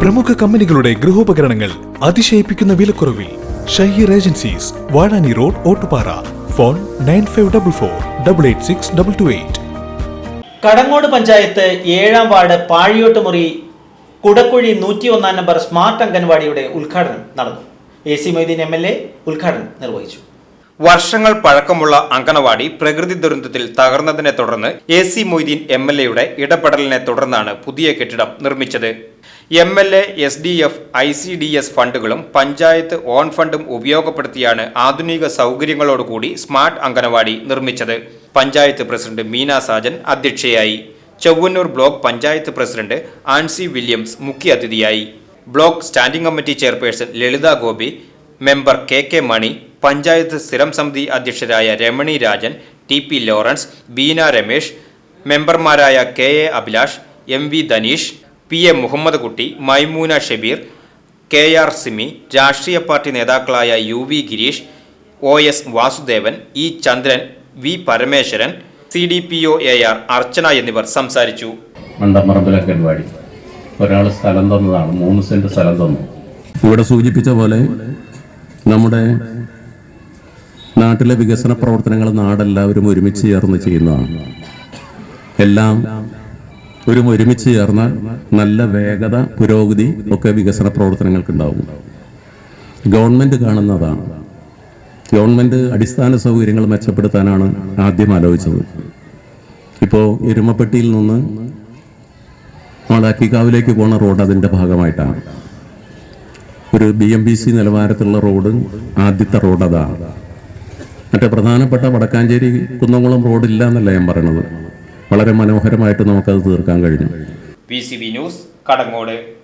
പ്രമുഖ കമ്പനികളുടെ ഗൃഹോപകരണങ്ങൾ അതിശയിപ്പിക്കുന്ന വിലക്കുറവിൽ Shaheer agencies Vazhani road Ottupara. Phone nine five double four double eight six double two eight. Kadangode panchayat ഏഴാം വാർഡ് പാഴിയോട്ടുമുറി കുടക്കുഴി നൂറ്റി ഒന്നാം നമ്പർ സ്മാർട്ട് അംഗൻവാടിയുടെ ഉദ്ഘാടനം നടന്നു. A C Moideen M L A ഉദ്ഘാടനം നിർവഹിച്ചു. വർഷങ്ങൾ പഴക്കമുള്ള അങ്കണവാടി പ്രകൃതി ദുരന്തത്തിൽ തകർന്നതിനെ തുടർന്ന് A C Moideen M L എയുടെ ഇടപെടലിനെ തുടർന്നാണ് പുതിയ കെട്ടിടം നിർമ്മിച്ചത്. M L A S D F I C D S ഫണ്ടുകളും panchayat own ഫണ്ടും ഉപയോഗപ്പെടുത്തിയാണ് ആധുനിക സൗകര്യങ്ങളോടുകൂടി സ്മാർട്ട് അംഗനവാടി നിർമ്മിച്ചത്. പഞ്ചായത്ത് പ്രസിഡന്റ് മീന സാജൻ അധ്യക്ഷയായി. Chowwannur block panchayat president Ancy Williams മുഖ്യാതിഥിയായി block standing committee chairperson Lalitha Gopi member K K Mani panchayat സ്ഥിരം സമിതി അധ്യക്ഷരായ Ramani Rajan T P Lawrence Beena Ramesh മെമ്പർമാരായ K A Abhilash M V Dhaneesh P A Muhammad Kutty Maimoona Shabeer K R Simi രാഷ്ട്രീയ party നേതാക്കളായ U V Gireesh O S Vasudevan E Chandran V Parameswaran C D P O A R Archana എന്നിവർ സംസാരിച്ചു. അംഗൻവാടി ഒരാൾ സ്ഥലം തന്നതാണ് മൂന്ന് saint സ്ഥലം തന്നു. ഇവിടെ സൂചിപ്പിച്ച പോലെ നമ്മുടെ നാട്ടിലെ വികസന പ്രവർത്തനങ്ങൾ നാടെല്ലാവരും ഒരുമിച്ച് ചേർന്ന് ചെയ്യുന്നതാണ്. എല്ലാം ഒരു ഒരുമിച്ച് ചേർന്ന നല്ല വേഗത പുരോഗതി ഒക്കെ വികസന പ്രവർത്തനങ്ങൾക്ക് ഉണ്ടാവും ഗവൺമെന്റ് കാണുന്നതാണ്. ഗവൺമെന്റ് അടിസ്ഥാന സൗകര്യങ്ങൾ മെച്ചപ്പെടുത്താനാണ് ആദ്യം ആലോചിച്ചത്. ഇപ്പോൾ എരുമപ്പെട്ടിയിൽ നിന്ന് മാളാക്കിക്കാവിലേക്ക് പോണ റോഡ് അതിന്റെ ഭാഗമായിട്ടാണ്. ഒരു ബി എം ബി സി നിലവാരത്തിലുള്ള റോഡ് ആദ്യത്തെ റോഡ് അതാണ്. മറ്റേ പ്രധാനപ്പെട്ട വടക്കാഞ്ചേരി കുന്നംകുളം റോഡില്ല എന്നല്ല ഞാൻ പറയണത്. വളരെ മനോഹരമായിട്ട് നമുക്കത് തീർക്കാൻ കഴിഞ്ഞു. P news Kadangode.